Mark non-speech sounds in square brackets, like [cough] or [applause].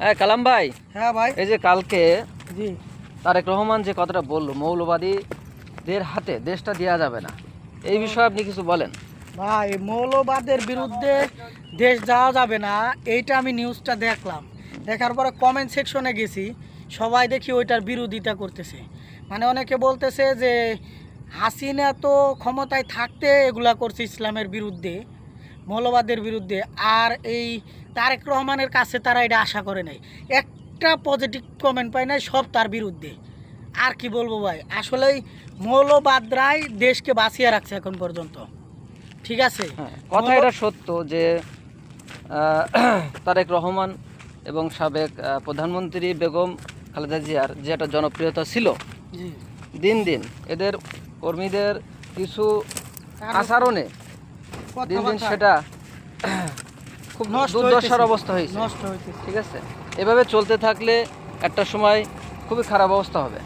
হ্যাঁ কালাম ভাই। হ্যাঁ ভাই। এই যে কালকে জি। তারেক রহমান যে কথাটা বলল মৌলবাদীদের হাতে দেশটা দেওয়া যাবে না এই বিষয়ে আপনি কিছু বলেন। ভাই মৌলবাদের বিরুদ্ধে দেশ যাওয়া যাবে না এইটা আমি নিউজটা দেখলাম। দেখার পরে কমেন্ট সেকশনে গেছি সবাই দেখি ওইটার বিরোধিতা করতেছে। মানে অনেকে বলতেছে যে হাসিনা তো ক্ষমতায় থাকতে এগুলা করছে ইসলামের বিরুদ্ধে। মৌলবাদের বিরুদ্ধে আর এই তারেক রহমানের কাছে তারা এটা আশা করে নাই। একটা পজিটিভ কমেন্ট পায় নাই সব তার বিরুদ্ধে। আর কি বলব ভাই? আসলেই মৌলবাদরাই দেশকে বাঁচিয়ে রাখছে এখন পর্যন্ত। ঠিক আছে? হ্যাঁ কথা এটা সত্য যে [clears throat] তারেক রহমান এবং সাবেক প্রধানমন্ত্রী বেগম খালেদা জিয়ার যে একটা জনপ্রিয়তা ছিল দিন দিন এদের কর্মীদের কিছু আচরণে দিন দিন সেটা খুব দুর্দশার অবস্থা হয়েছে। নষ্ট হয়েছে ঠিক আছে? এভাবে চলতে থাকলে একটা সময় খুবই খারাপ অবস্থা হবে।